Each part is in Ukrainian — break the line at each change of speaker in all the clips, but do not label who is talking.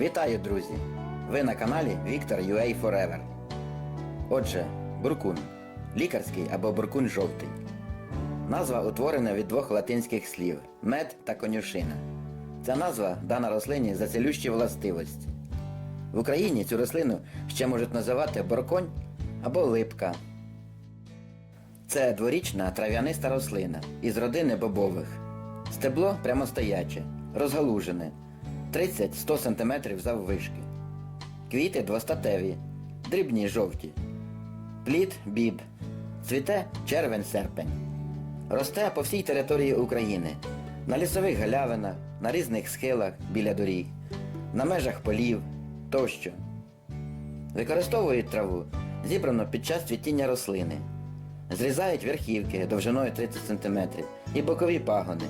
Вітаю, друзі! Ви на каналі Віктор UA Forever. Отже, буркун. Лікарський або буркун жовтий. Назва утворена від двох латинських слів мед та конюшина. Ця назва дана рослині за цілющі властивості. В Україні цю рослину ще можуть називати борконь або липка. Це дворічна трав'яниста рослина із родини бобових. Стебло прямостояче, розгалужене, 30-100 см заввишки. Квіти двостатеві, дрібні жовті. Плід біб. Цвіте червень-серпень. Росте по всій території України, на лісових галявинах, на різних схилах біля доріг, на межах полів тощо. Використовують траву, зібрану під час цвітіння рослини. Зрізають верхівки довжиною 30 см і бокові пагони.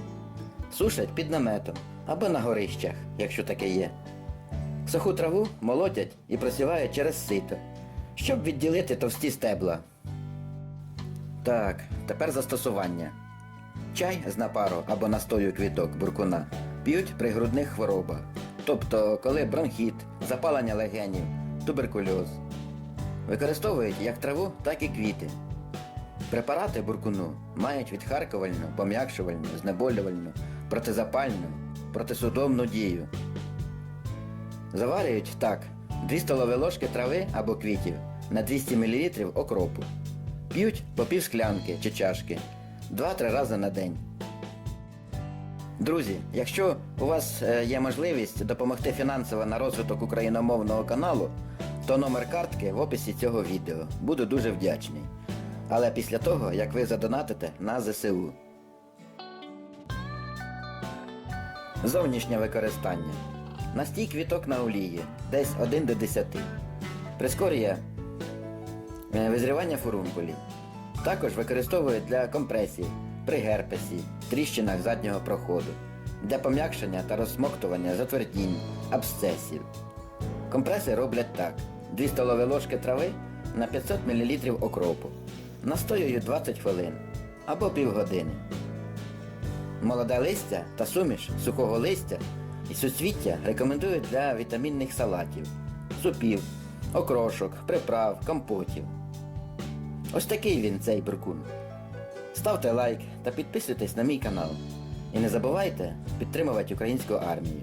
Сушать під наметом або на горищах, якщо таке є. Суху траву молотять і просівають через сито, щоб відділити товсті стебла. Так, тепер застосування. Чай з напару або настою квіток буркуна п'ють при грудних хворобах, тобто коли бронхіт, запалення легенів, туберкульоз. Використовують як траву, так і квіти. Препарати буркуну мають відхаркувальну, пом'якшувальну, знеболювальну, протизапальну, протисудомну дію. Заварюють так 2 столові ложки трави або квітів на 200 мл окропу. П'ють по пів склянки чи чашки 2-3 рази на день. Друзі, якщо у вас е, є можливість допомогти фінансово на розвиток україномовного каналу, то номер картки в описі цього відео. Буду дуже вдячний. Але після того, як ви задонатите на ЗСУ. Зовнішнє використання. Настій квіток на олії, десь 1 до 10. Прискорює е, визрівання фурункулів. Також використовують для компресії при герпесі, тріщинах заднього проходу, для пом'якшення та розсмоктування затвердінь, абсцесів. Компреси роблять так: 2 столові ложки трави на 500 мл окропу. Настоюють 20 хвилин або півгодини. Молоде листя та суміш сухого листя і суцвіття рекомендують для вітамінних салатів, супів, окрошок, приправ, компотів. Ось такий він цей буркун. Ставте лайк та підписуйтесь на мій канал. І не забувайте підтримувати українську армію.